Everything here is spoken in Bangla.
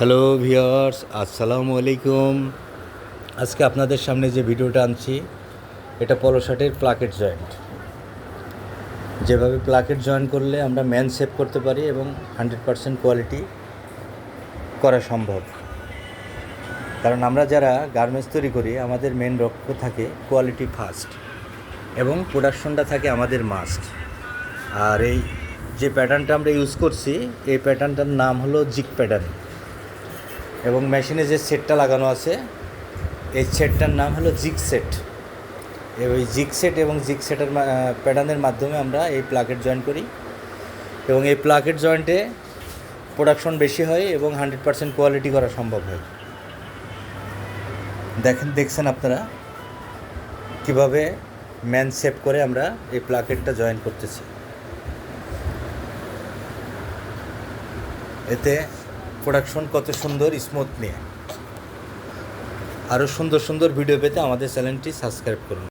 হ্যালো ভিওর্স আসসালামু আলাইকুম আজকে আপনাদের সামনে যে ভিডিওটা আনছি, এটা পলো শার্টের প্লাকেট জয়েন্ট যেভাবে প্লাকেট জয়েন করলে আমরা ম্যান সেভ করতে পারি এবং হান্ড্রেড পারসেন্ট কোয়ালিটি করা সম্ভব। কারণ আমরা যারা গার্মেন্টস তৈরি করি, আমাদের মেন লক্ষ্য থাকে কোয়ালিটি ফার্স্ট এবং প্রোডাকশনটা থাকে আমাদের মাস্ট আর এই যে প্যাটার্নটা আমরা ইউজ করছি, এই প্যাটার্নটার নাম হলো জিক প্যাটার্ন এবং মেশিনে যে সেটটা লাগানো আছে, এই সেটটার নাম হলো জিগ সেট। ওই জিগ সেট এবং জিগ সেটের প্যাটার্নের মাধ্যমে আমরা এই প্লাকেট জয়েন করি। এবং এই প্লাকেট জয়েন্টে প্রোডাকশন বেশি হয় এবং হান্ড্রেড পার্সেন্ট কোয়ালিটি করা সম্ভব হয়। দেখেন, দেখছেন আপনারা কীভাবে ম্যান সেভ করে আমরা এই প্লাকেটটা জয়েন করতেছি। এতে প্রোডাকশন কত সুন্দর স্মুথ নিয়ে। আরও সুন্দর সুন্দর ভিডিও পেতে আমাদের চ্যানেলটি সাবস্ক্রাইব করুন।